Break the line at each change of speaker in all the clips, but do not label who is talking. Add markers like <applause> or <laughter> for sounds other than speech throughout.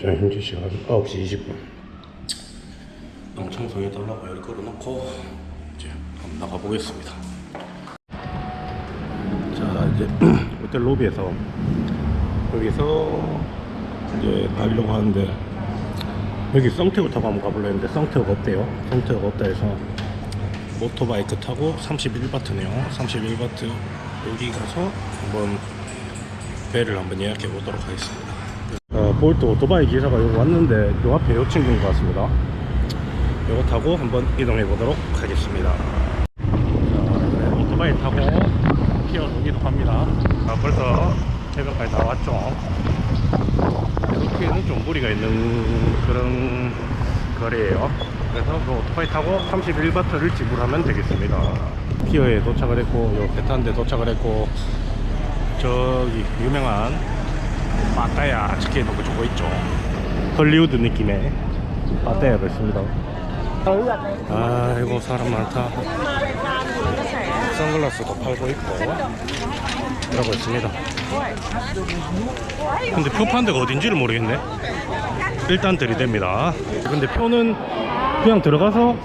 자 현재 시간 9시 20분. 방 청소해달라고 열 걸어놓고 이제 한번 나가보겠습니다. 자 이제 <clears throat> 호텔 로비에서 여기서 이제 가려고 하는데 여기 성태우 타고 한번 가보려 했는데 성태우가 없대요. 성태우가 없다 해서 오토바이크 타고 31바트네요. 31바트 여기 가서 한번 배를 한번 예약해 보도록 하겠습니다. 어, 볼트 오토바이 기사가 여기 왔는데 요 앞에 요 친구인 것 같습니다. 요거 타고 한번 이동해 보도록 하겠습니다. 자, 네, 오토바이 타고 피어 이동합니다. 아, 벌써 해변까지 나왔죠? 이렇게는 좀 무리가 있는 그런 거리예요. 그래서 그 오토바이 타고 31바트를 지불하면 되겠습니다. 피어에 도착을 했고 요 배탄데 도착을 했고 저기 유명한 빠따야 적혀놓고 저거 있죠. 헐리우드 느낌의 빠따야가 있습니다. 아이고 사람 많다. 선글라스도 팔고 있고 이러고 있습니다. 근데 표 데가 어딘지를 모르겠네. 일단 들이댑니다. 근데 표는 그냥 들어가서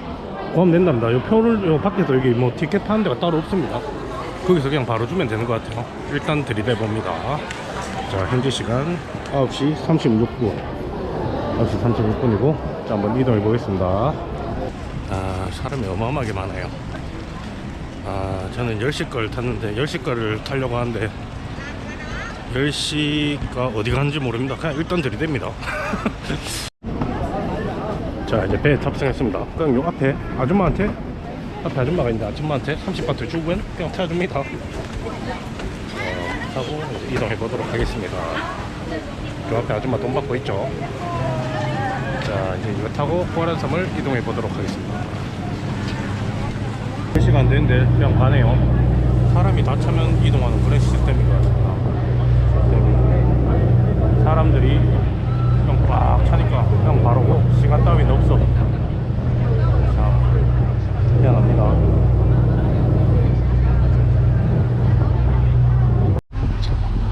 구하면 된답니다. 이 표를 요 밖에서 여기 뭐 티켓 파는 데가 따로 없습니다. 거기서 그냥 바로 주면 되는 것 같아요. 일단 들이대 봅니다 자 현재 시간 9시 36분. 9시 36분이고 자 한번 이동해 보겠습니다. 아 사람이 어마어마하게 많아요. 아 저는 10시 걸 탔는데 10시 거를 타려고 하는데 10시가 어디 가는지 모릅니다. 그냥 일단 들이댑니다. <laughs> 자 이제 배에 탑승했습니다. 그냥 요 앞에 아줌마한테 앞에 아줌마가 있는데 아줌마한테 30바트 주면 그냥 태워줍니다 이제 이동해 보도록 하겠습니다. 요 앞에 아줌마 돈 받고 있죠? 자 이제 이거 타고 포화란섬을 이동해 보도록 하겠습니다. 3시간 안 되는데 그냥 가네요. 사람이 다 차면 이동하는 그런 시스템인 것 같습니다. 사람들이 그냥 꽉 차니까 그냥 바로고 시간 따위는 없어 자 미안합니다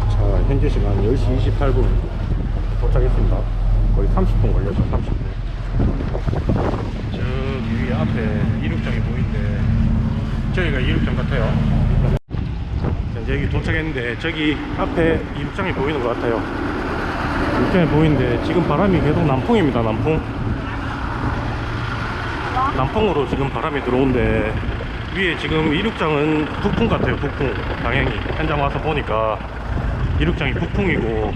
자 현재 시간 10시 28분 도착했습니다. 거의 30분 걸렸죠 30분. 저기 위에 앞에 이륙장이 보이는데 저기가 이륙장 같아요. 자, 이제 여기 도착했는데 저기 앞에 이륙장이 보이는 것 같아요. 이륙장이 보이는데 지금 바람이 계속 남풍입니다 남풍. 남풍으로 지금 바람이 들어오는데 위에 지금 이륙장은 북풍 같아요 북풍. 방향이 현장 와서 보니까 이륙장이 북풍이고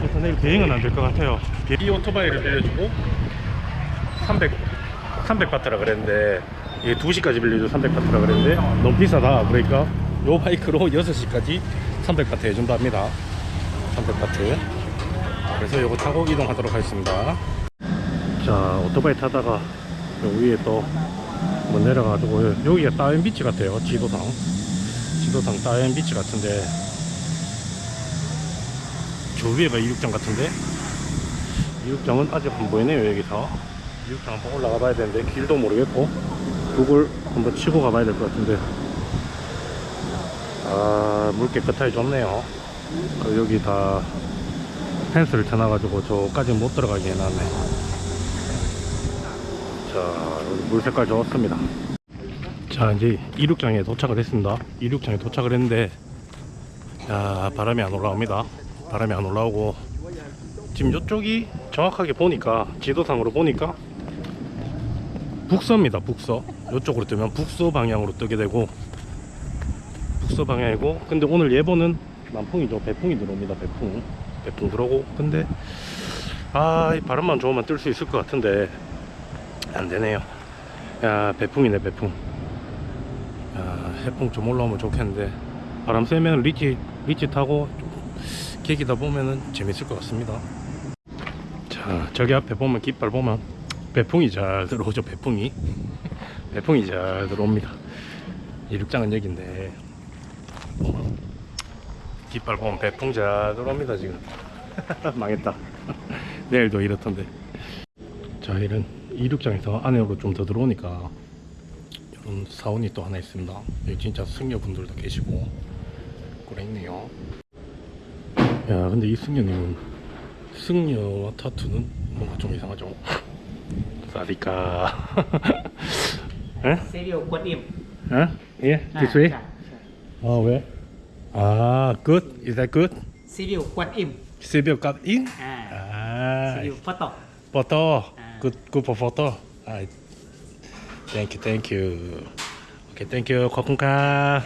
그래서 내일 비행은 안 될 것 같아요. 이 오토바이를 빌려주고 300 300바트라 그랬는데 이게 2시까지 빌려줘 300바트라 그랬는데 너무 비싸다 그러니까. 요 바이크로 6시까지 300바트 해준답니다. 300바트. 그래서 요거 타고 이동하도록 하겠습니다. 자 오토바이 타다가 요 위에 또 뭐 내려가지고 여기가 따윈 비치 같아요 지도상. 지도상 따윈 비치 같은데 저 위에가 이륙장 같은데? 이륙장은 아직 안 보이네요 여기서. 이륙장 한번 올라가 봐야 되는데 길도 모르겠고 북을 한번 치고 가봐야 될 것 같은데. 아물 깨끗하게 좋네요. 그 여기 다 펜스를 쳐놔가지고 저까지 못 들어가게 해놨네. 자 물 색깔 좋습니다. 자 이제 이륙장에 도착을 했습니다. 이륙장에 도착을 했는데 야 바람이 안 올라옵니다 바람이 안 올라오고 지금 이쪽이 정확하게 보니까 지도상으로 보니까 북서입니다 북서. 이쪽으로 뜨면 북서 방향으로 뜨게 되고 북서 방향이고 근데 오늘 예보는 남풍이죠. 배풍이 들어옵니다 배풍. 배풍 들어오고 근데 아이 바람만 좋으면 뜰 수 있을 것 같은데 안 되네요. 야 배풍이네 배풍. 야 해풍 좀 올라오면 좋겠는데. 바람 세면 리치 리치 타고 좀 계기다 보면은 재밌을 것 같습니다. 자 저기 앞에 보면 깃발 보면 배풍이 잘 들어오죠 배풍이. <laughs> 배풍이 잘 들어옵니다. 이륙장은 여기인데. 깃발 보면 배풍 잘 들어옵니다 지금. <laughs> 망했다. <laughs> 내일도 이렇던데. 자 이런 이륙장에서 안으로 좀 더 들어오니까 이런 사원이 또 하나 있습니다. 여기 진짜 승려분들도 계시고 그래 있네요 야 근데 이승녀님은 승녀와 타투는 뭔가 좀 이상하죠? 사디까 <laughs> 에?
세리오 꽃잎
에? 어?
예? 아,
this 아 왜? 아 good?
세리오
꽃잎 세리오
꽃잎?
아,
아 세리오 포토.
포토.
아.
Good, good 아, thank 오케이, 땡큐 코쿤카.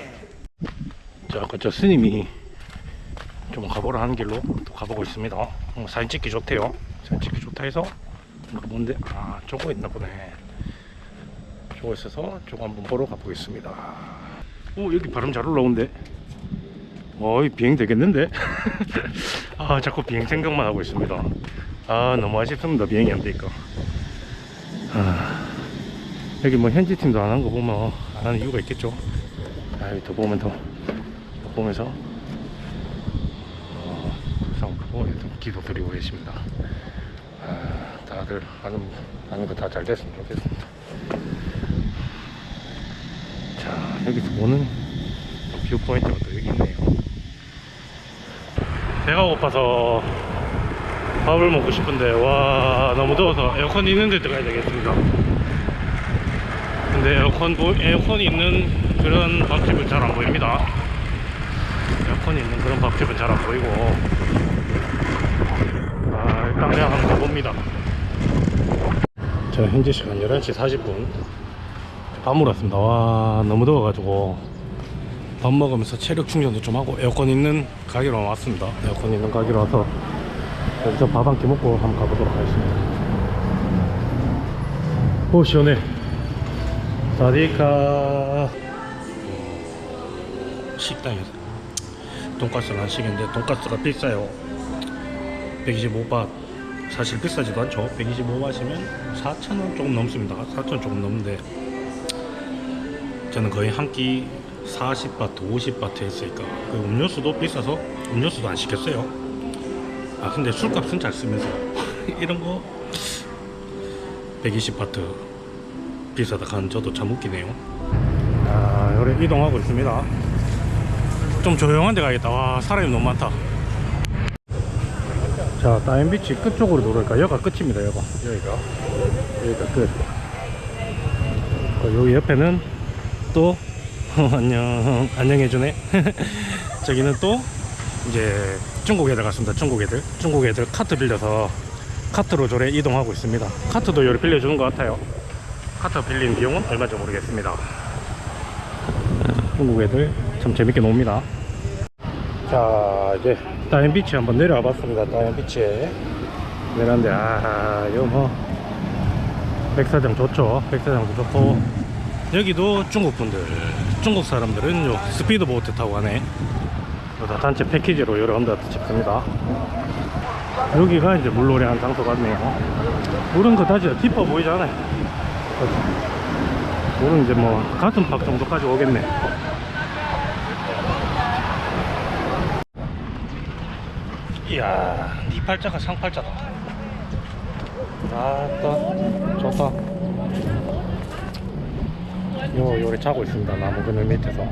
자, 아까 저 스님이 좀 가보라 하는 길로 또 가보고 있습니다. 어, 사진 찍기 좋대요. 사진 찍기 좋다 해서 이거 뭔데? 아 저거 있나 보네. 저거 있어서 저거 한번 보러 가보겠습니다. 오 여기 바람 잘 올라오는데. 어이 비행 되겠는데? <laughs> 아 자꾸 비행 생각만 하고 있습니다. 아 너무 아쉽습니다 비행이 안 되니까. 아, 여기 뭐 현지 팀도 안 한 거 보면 안 하는 이유가 있겠죠. 아 여기 더 보면 더, 더 보면서 어, 상 보고 좀 기도 드리고 계십니다. 아, 다들 하는 하는 거 다 잘 됐으면 좋겠습니다. 자 여기서 보는 뷰 포인트가 또 여기 있네요. 배가 고파서 밥을 먹고 싶은데 와 너무 더워서 에어컨 있는 데 들어가야 되겠습니다. 근데 에어컨 보, 에어컨이 있는 그런 밥집은 잘 안 보입니다. 에어컨이 있는 그런 밥집은 잘 안 보이고 그냥 한번 가봅니다. 자 현재 시간 11시 40분 밥 먹으러 왔습니다. 와 너무 더워가지고 밥 먹으면서 체력 충전도 좀 하고 에어컨 있는 가게로 왔습니다. 에어컨 있는 가게로 와서 여기서 밥 한 끼 먹고 한번 가보도록 하겠습니다. 오 시원해. 사디카 식당에서 돈가스를 한 시겠는데 돈가스가 비싸요. 125바 사실 비싸지도 않죠. 125바시면 4,000원 조금 넘습니다. 4,000원 조금 넘는데 저는 거의 한 끼 40바트, 50바트 했으니까 그 음료수도 비싸서 음료수도 안 시켰어요. 아 근데 술값은 잘 쓰면서 <laughs> 이런 거 120바트 비싸다 간 저도 참 웃기네요. 아 요래 이동하고 있습니다. 좀 조용한 데 가겠다. 와 사람이 너무 많다. 자 다인비치 끝쪽으로 돌아올까? 여기가 끝입니다. 여기가 여기가 여기가 끝. 그 여기 옆에는 또 <laughs> 안녕 안녕해주네. <laughs> 저기는 또 이제 중국 애들 같습니다. 중국 애들 중국 애들 카트 빌려서 카트로 저래 이동하고 있습니다. 카트도 요리 빌려주는 것 같아요. 카트 빌린 비용은 얼마인지 모르겠습니다. 중국 애들 참 재밌게 놉니다. 자 이제 다이언 비치 한번 내려와 봤습니다. 다이언 비치에 내려왔는데 아 이거 뭐 백사장 좋죠. 백사장도 좋고 여기도 중국 분들 중국 사람들은 요 스피드보트 타고 가네. 다 단체 패키지로 여러 군데 찍습니다. 여기가 이제 물놀이 한 장소 같네요. 물은 그다지 깊어 보이지 않아요. 물은 이제 뭐 가슴팍 정도까지 오겠네. 이야, 니 팔자가 상팔자다. 아따, 좋다. 요, 요래 자고 있습니다. 나무 그늘 밑에서.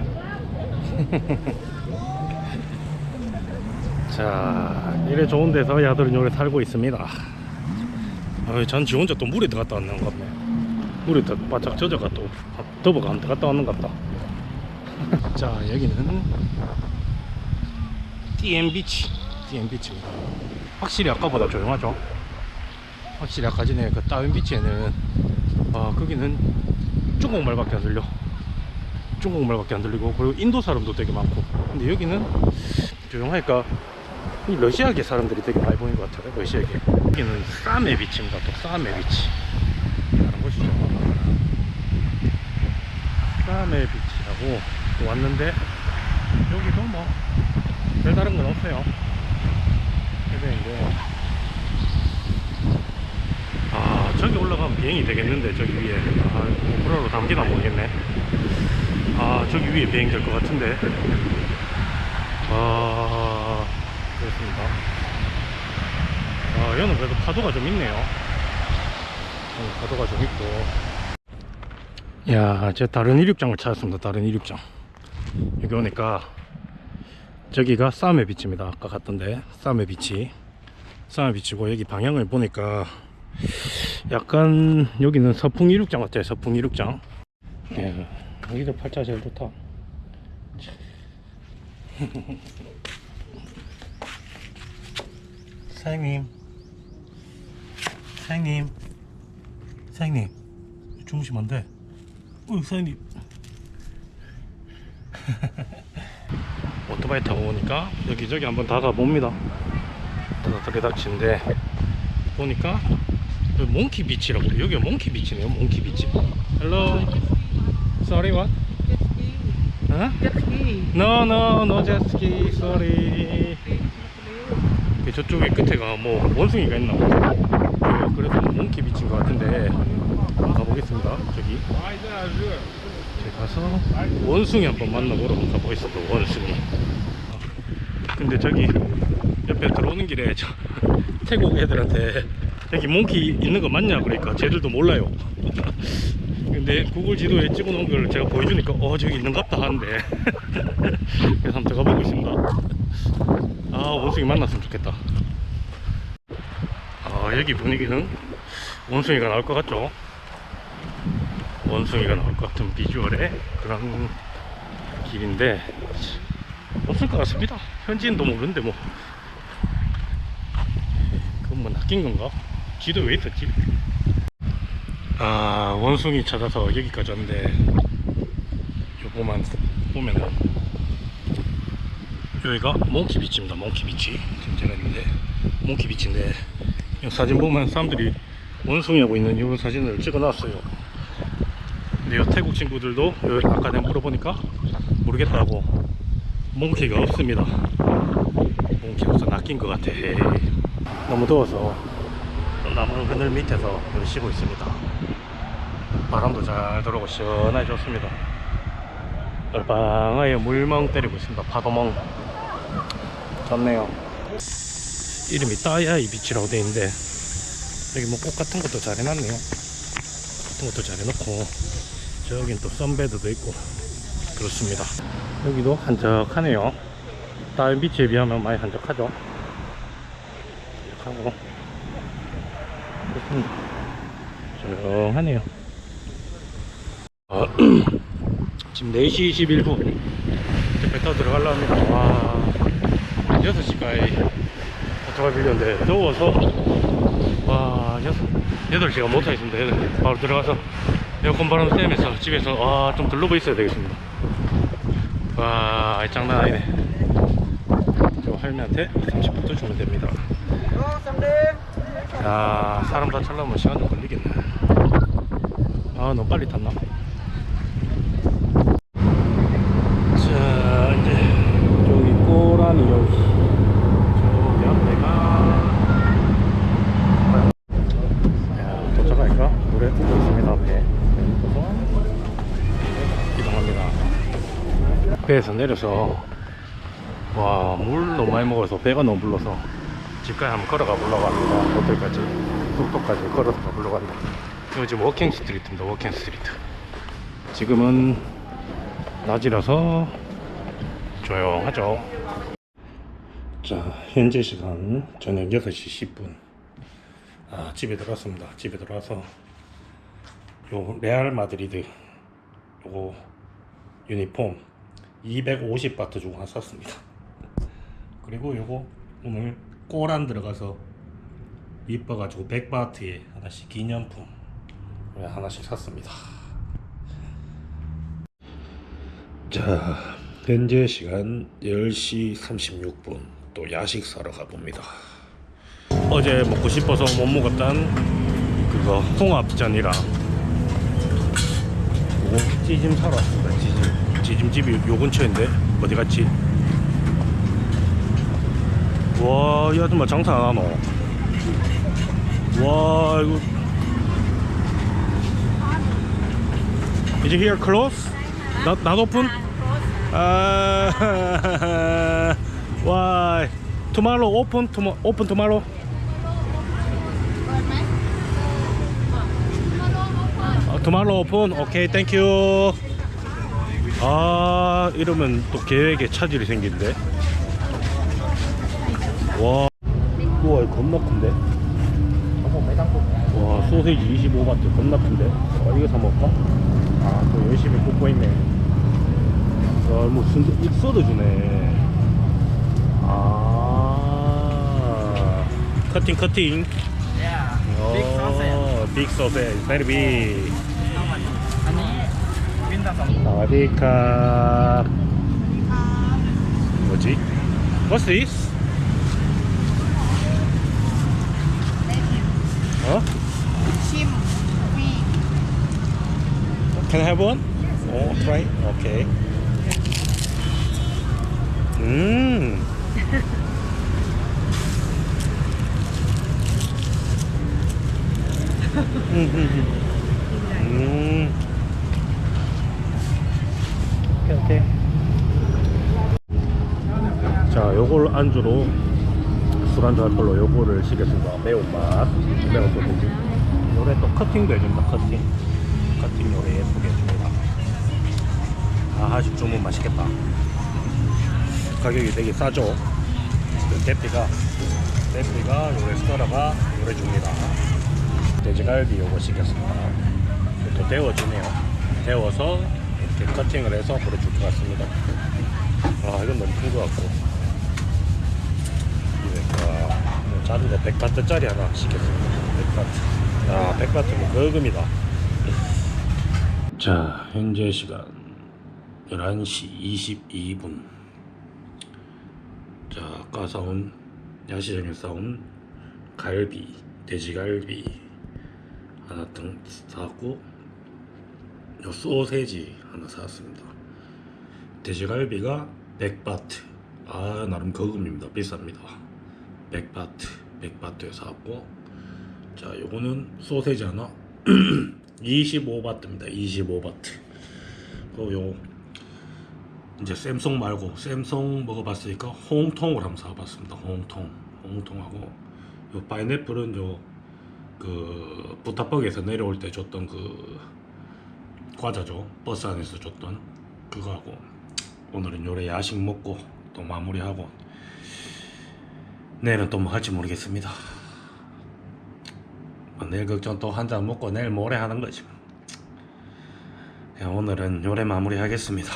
<laughs> 자, 이래 좋은 데서 야들은 요래 살고 있습니다. 어, 전지 혼자 또 물에 들어갔다 왔는 것 같네. 물에 더 바짝 젖어가 또 더버가 안 들어갔다 왔는 것 같다. <laughs> 자, 여기는 TM 비치, TM 비치입니다. 확실히 아까보다 조용하죠. 확실히 아까 전에 그 따윈 비치에는 아 거기는 중국말밖에 안 들려. 중국말밖에 안 들리고 그리고 인도 사람도 되게 많고. 근데 여기는 조용하니까 이 러시아계 사람들이 되게 많이 보이는 것 같아요. 러시아계. 여기는 싸메 비치입니다. 또 싸메 비치. 다른 곳이죠. 싸메 비치라고 또 왔는데 여기도 뭐 별다른 건 없어요. 해변인데. 아 저기 올라가면 비행이 되겠는데 저기 위에. 아 고프로로 담기나 모르겠네. 아 저기 위에 비행 될 것 같은데. 아 그렇습니다. 아 여기는 그래도 파도가 좀 있네요. 어, 파도가 좀 있고. 야, 제 다른 이륙장을 찾았습니다. 다른 이륙장. 여기 오니까 저기가 싸메 비치입니다. 아까 갔던데 싸메 비치. 사마비치고 여기 방향을 보니까 약간 여기는 서풍 이륙장 같아요 서풍 이륙장. 예, 여기도 팔자 제일 좋다. <laughs> 사장님. 사장님. 사장님. 주무시면 안돼. 어 사장님 <laughs> 오토바이 타고 오니까 여기저기 한번 다 가봅니다. 다다다게 닥치는데 보니까 여기 몽키 비치라고 그래 여기가 몽키 비치네요 몽키 비치. Hello. Sorry what? sorry. 그 저쪽에 끝에가 뭐 원숭이가 있나 네, 그래서 몽키 비치인 것 같은데 가보겠습니다 저기. 제 가 가서 원숭이 한번 만나보러 가보겠습니다 원숭이. 근데 저기 옆에 들어오는 길에 저 <laughs> 태국 애들한테 여기 몽키 있는 거 맞냐 그러니까 쟤들도 몰라요. <laughs> 근데 구글 지도에 찍어 놓은 걸 제가 보여주니까 어 저기 있는갑다 하는데. <laughs> 그래서 한번 들어가 보고 있습니다. 아 원숭이 만났으면 좋겠다. 아 여기 분위기는 원숭이가 나올 것 같죠 원숭이가 나올 것 같은 비주얼의 그런 길인데 없을 것 같습니다. 현지인도 모르는데 뭐. 그건 뭐 낚인 건가? 지도 왜 있었지? 아 원숭이 찾아서 여기까지 왔는데 요거만 보면은 여기가 몽키 비치입니다. 몽키 비치. 지금 제가 있는데 몽키 비치인데 이 사진 보면 사람들이 원숭이 하고 있는 이 사진을 찍어 놨어요 근데 이 태국 친구들도 아까 내가 물어보니까 모르겠다고. 몽키가 없습니다. 몽키 없어 낚인 것 같아. 너무 더워서 나무 그늘 밑에서 우리 쉬고 있습니다. 바람도 잘 들어오고 시원하게 좋습니다. 얼방아에 물멍 때리고 있습니다. 파도멍. 좋네요. 이름이 따야이 비치라고 되어 있는데 여기 뭐 꽃 같은 것도 잘 해놨네요. 같은 것도 잘 해놓고 저긴 또 선베드도 있고. 그렇습니다. 여기도 한적하네요. 다른 비치에 비하면 많이 한적하죠? 한적하고. 그렇습니다. 조용하네요. 아, <clears throat> 지금 4시 21분. 이제 배 타고 들어가려 합니다. 와 6시까지 오토바이 빌렸는데 더워서. 와 6, 8시가 못하겠습니다. 8시. 바로 들어가서 에어컨 바람 쐬면서 집에서 와, 좀 둘러보 있어야 되겠습니다. 와 아이, 장난 아니네. 저 할매한테 30분도 주면 됩니다. 야 사람 다 char려면 시간 좀 걸리겠네. 아 너무 빨리 탔나 자 이제 저기 꼬라니 여기 저기 앞에가 야, 도착하니까 노래 듣고 있습니다 배 이동합니다 배에서 내려서 와 물 너무 많이 먹어서 배가 너무 불러서 집까지 한번 걸어가 보려고 합니다. 호텔까지 숙소까지 걸어서 가보려고 합니다. 이거 지금 워킹 스트리트입니다 워킹 스트리트. 지금은 낮이라서 조용하죠. 자 현재 시간 저녁 6시 10분. 아 집에 들어왔습니다. 집에 들어와서 요 레알 마드리드 요거 유니폼 250바트 주고 하나 샀습니다. <laughs> 그리고 요거 오늘 꼬란 들어가서 이뻐가지고 100바트에 하나씩 기념품 하나씩 샀습니다. 자 현재 시간 10시 36분. 또 야식 사러 가봅니다. 어제 먹고 싶어서 못 먹었던 그거 홍합전이랑. 요거 찌짐 사러 왔습니다 찌짐 찌짐집이 요 근처인데 어디 갔지 와, 이 아줌마 장사 안 하노? 와, 이거. Is it here close? Not, not open? 아, why? Tomorrow open? Tomorrow, open tomorrow? 아, tomorrow open? Okay, thank you. 아 이러면 또 계획에 차질이 생긴데 와. 우와 겁나 큰데? 와 소세지 25바트 겁나 큰데? 와, 이거 사 먹을까? 아또 열심히 뽑고 있네. 와 무슨 익소도 주네. 아. 커팅 커팅. 빅 소세지 베리 빅 Sawadika. What's this? Can I have one? Oh, try. Okay. <laughs> Hmm. Hmm. 오케이. 자, 요걸 안주로 술안주 할 걸로 요거를 시켰습니다. 매운맛. 매운 소세지. 요래 또 커팅도 해준다, 커팅. 커팅 요래 예쁘게 해줍니다. 아, 하식 주문 맛있겠다. 가격이 되게 싸죠. 그 대피가, 대피가 요 레스토랑가 요래 줍니다. 돼지갈비 요거 시켰습니다. 또 데워주네요. 데워서 이렇게 커팅을 해서 보내줄 것 같습니다. 아, 이건 너무 큰 것 같고. 이거, 뭐 작은 거 100바트짜리 하나 시켰습니다. 100바트. 아, 100바트면 거금이다. 자, 현재 시간 11시 22분. 자, 아까 사온, 야시장에 사온 갈비, 돼지갈비 하나 등 사왔고, 요 소세지 하나 사왔습니다. 돼지갈비가 100바트. 아, 나름 거금입니다. 비쌉니다. 100바트, 100바트에 사왔고, 자, 요거는 소세지 하나 25바트입니다. 25바트. 그리고 요 이제 샘송 말고 샘송 먹어봤으니까 홍통을 한번 사봤습니다. 홍통, 홍통하고 요 파인애플은 요그 부타벅에서 내려올 때 줬던 그 과자죠. 버스 안에서 줬던 그거하고 오늘은 요래 야식 먹고 또 마무리하고 내일은 또 뭐 할지 모르겠습니다. 뭐 내일 걱정 또 한 잔 먹고 내일 모레 하는 거지. 뭐. 그냥 오늘은 요래 마무리 하겠습니다.